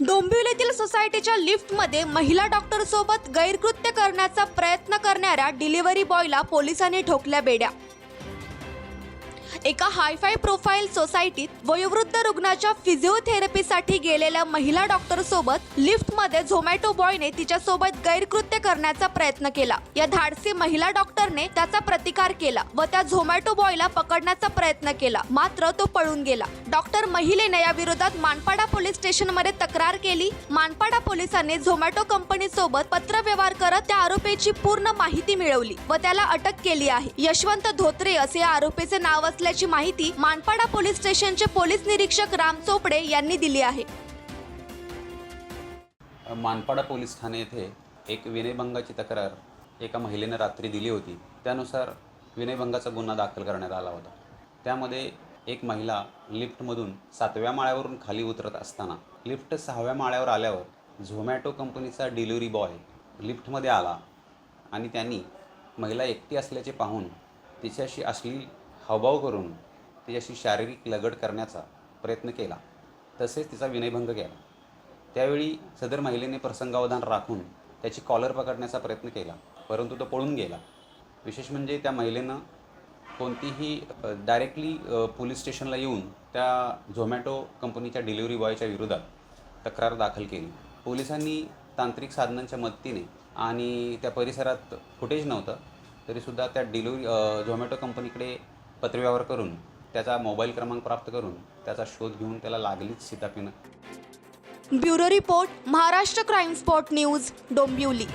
डोंबिवलीतील सोसायटीच्या लिफ्टमध्ये महिला डॉक्टर सोबत गैरकृत्य करण्याचा प्रयत्न करणाऱ्या डिलिव्हरी बॉयला पोलिसांनी ठोकल्या बेड्या. एका हायफाय प्रोफाईल सोसायटीत वयोवृद्ध रुग्णाच्या फिजिओथेरपीसाठी गेलेल्या महिला डॉक्टर सोबत लिफ्टमध्ये झोमॅटो बॉयने तिच्यासोबत गैरकृत्य करण्याचा प्रयत्न केला. या धाडसी महिला डॉक्टरने त्याचा प्रतिकार केला व त्या झोमॅटो बॉयला पकडण्याचा प्रयत्न केला. मात्र तो पळून गेला. डॉक्टर महिलेने या विरोधात मानपाडा पोलीस स्टेशनमध्ये तक्रार केली. मानपाडा पोलिसांनी झोमॅटो कंपनी सोबत पत्रव्यवहार करत त्या आरोपीची पूर्ण माहिती मिळवली व त्याला अटक केली आहे. यशवंत धोत्रे असे या आरोपीचे नाव असले असल्याची माहिती मानपाडा पोलीस स्टेशनचे पोलीस निरीक्षक राम चोपडे यांनी दिली आहे. मानपाडा पोलीस ठाणे येथे एक विनयभंगाची तक्रार एका महिलेनं रात्री दिली होती. त्यानुसार विनयभंगाचा गुन्हा दाखल करण्यात आला होता. त्यामध्ये एक महिला लिफ्टमधून सातव्या माळ्यावरून खाली उतरत असताना लिफ्ट सहाव्या माळ्यावर आल्यावर झोमॅटो कंपनीचा डिलिव्हरी बॉय लिफ्टमध्ये आला आणि त्यांनी महिला एकटी असल्याचे पाहून तिच्याशी अश्लील हावभाव करून तिच्याशी शारीरिक लगड करण्याचा प्रयत्न केला. तसेच तिचा विनयभंग केला. त्यावेळी सदर महिलेने प्रसंगावधान राखून त्याची कॉलर पकडण्याचा प्रयत्न केला परंतु तो पळून गेला. विशेष म्हणजे त्या महिलेनं कोणतीही डायरेक्टली पोलीस स्टेशनला येऊन त्या झोमॅटो कंपनीच्या डिलिव्हरी बॉयच्या विरोधात तक्रार दाखल केली. पोलिसांनी तांत्रिक साधनांच्या मदतीने आणि त्या परिसरात फुटेज नव्हतं तरीसुद्धा त्या डिलिव्हरी झोमॅटो कंपनीकडे पत्रव्यवहार करून त्याचा मोबाईल क्रमांक प्राप्त करून त्याचा शोध घेऊन त्याला लागलीच सीतापिनं bureau report Maharashtra crime spot news Dombivli.